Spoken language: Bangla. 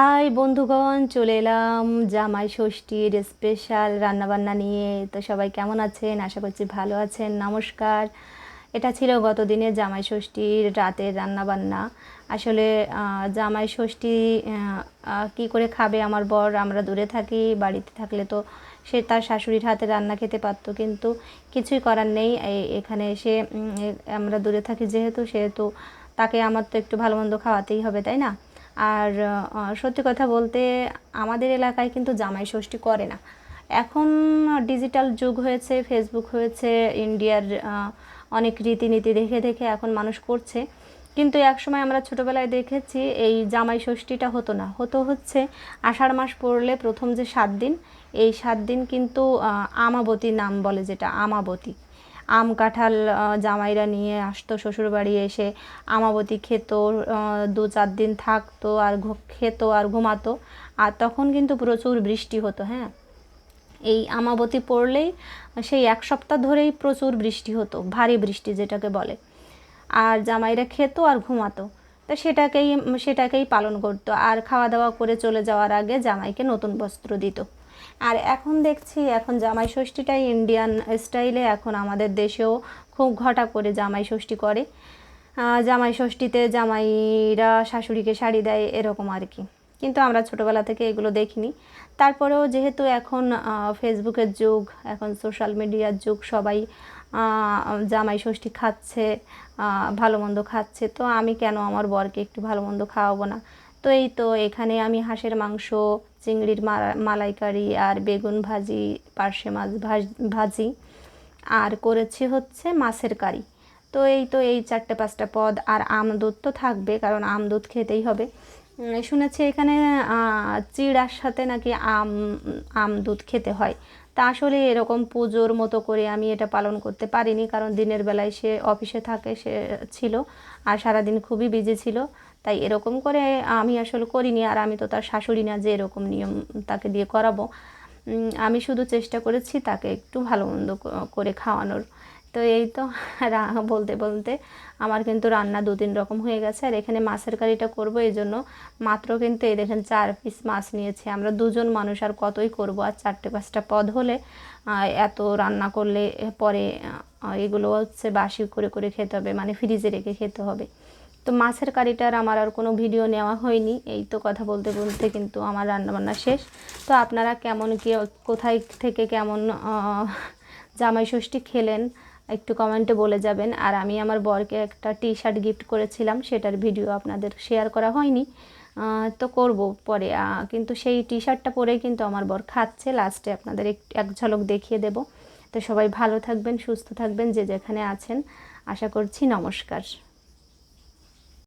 হাই বন্ধুগণ, চলে এলাম জামাই ষষ্ঠীর স্পেশাল রান্নাবান্না নিয়ে। তো সবাই কেমন আছেন? আশা করছি ভালো আছেন। নমস্কার। এটা ছিল গত দিনের জামাই ষষ্ঠীর রাতের রান্নাবান্না। আসলে জামাই ষষ্ঠী কী করে খাবে আমার বর? আমরা দূরে থাকি, বাড়িতে থাকলে তো সে তার শাশুড়ির হাতে রান্না খেতে পারতো, কিন্তু কিছুই করার নেই। এখানে এসে আমরা দূরে থাকি যেহেতু, সেহেতু তাকে আমার তো একটু ভালো মন্দ খাওয়াতেই হবে, তাই না? আর সত্যি কথা বলতে আমাদের এলাকায় কিন্তু জামাই ষষ্ঠী করে না। এখন ডিজিটাল যুগ হয়েছে, ফেসবুক হয়েছে, ইন্ডিয়ার অনেক রীতিনীতি দেখে দেখে এখন মানুষ করছে। কিন্তু একসময় আমরা ছোটোবেলায় দেখেছি এই জামাই ষষ্ঠীটা হতো না। হতো হচ্ছে আষাঢ় মাস পড়লে প্রথম যে সাত দিন, এই সাত দিন কিন্তু আমাবতী নাম বলে যেটা, আমাবতী। আম কাঁঠাল জামাইরা নিয়ে আসতো শ্বশুরবাড়ি এসে। আমাবতী খেত দু চার দিন থাকতো আর খেত আর ঘুমাতো। আর তখন কিন্তু প্রচুর বৃষ্টি হতো হ্যাঁ? এই আমাবতী পড়লেই সেই এক সপ্তাহ ধরেই প্রচুর বৃষ্টি হতো, ভারী বৃষ্টি যেটাকে বলে। আর জামাইরা খেত আর ঘুমাতো। তো সেটাকেই সেটাকেই পালন করতো। আর খাওয়া দাওয়া করে চলে যাওয়ার আগে জামাইকে নতুন বস্ত্র দিত। আর এখন দেখছি, এখন জামাই ষষ্ঠীটাই ইন্ডিয়ান স্টাইলে এখন আমাদের দেশেও খুব ঘটা করে জামাই ষষ্ঠী করে। জামাই ষষ্ঠীতে জামাইরা শাশুড়িকে শাড়ি দেয় এরকম আর কি। কিন্তু আমরা ছোটোবেলা থেকে এগুলো দেখিনি। তারপরেও যেহেতু এখন ফেসবুকের যুগ, এখন সোশ্যাল মিডিয়ার যুগ, সবাই জামাই ষষ্ঠী খাচ্ছে ভালো মন্দ খাচ্ছে, তো আমি কেন আমার বরকে একটু ভালো মন্দ খাওয়াবো না? তো এই তো এখানে আমি হাঁসের মাংস, চিংড়ির মালা- মালাইকারি আর বেগুন ভাজি, পার্শে মাছ ভাজ- আর করেছি হচ্ছে মাছের কারি। তো এই তো এই চারটে পাঁচটা পদ আর আম দুধ তো থাকবে, কারণ আম দুধ খেতেই হবে। শুনেছি এখানে চিড়ার সাথে নাকি আম আম দুধ খেতে হয়। তা আসলে এরকম পুজোর মতো করে আমি এটা পালন করতে পারিনি, কারণ দিনের বেলায় সে অফিসে থাকে, সে ছিল আর সারাদিন খুবই বিজি ছিল। তাই এরকম করে আমি আসলে করিনি আর আমি তো তার শাশুড়ি না যে এরকম নিয়ম তাকে দিয়ে করাবো। আমি শুধু চেষ্টা করেছি তাকে একটু ভালো মন্দ করে খাওয়ানোর। তো এই তো বলতে বলতে আমার কিন্তু রান্না দু তিন রকম হয়ে গেছে। আর এখানে মাছের কারিটা করব, এই জন্য মাত্র কিন্তু এই দেখেন চার পিস মাছ নিয়েছি। আমরা দুজন মানুষ, আর কতই করব? আর চারটে, পাঁচটা পদ হলে এত রান্না করলে পরে এগুলো হচ্ছে বাসি করে করে খেতে হবে মানে ফ্রিজে রেখে খেতে হবে। তো মাছের কারিটার আমার আর কোনো ভিডিও নেওয়া হয়নি। এই তো কথা বলতে বলতে কিন্তু আমার রান্নাবান্না শেষ। তো আপনারা কেমন, কি, কোথায় থেকে কেমন জামাই ষষ্ঠী খেলেন একটু কমেন্টে বলে যাবেন। আর আমি আমার বরকে একটা টি শার্ট গিফট করেছিলাম, সেটার ভিডিও আপনাদের শেয়ার করা হয়নি। তো করব পরে। কিন্তু সেই টি শার্টটা পরেই কিন্তু আমার বর খাচ্ছে। লাস্টে আপনাদের এক ঝলক দেখিয়ে দেব। তো সবাই ভালো থাকবেন, সুস্থ থাকবেন, যে যেখানে আছেন। আশা করছি নমস্কার।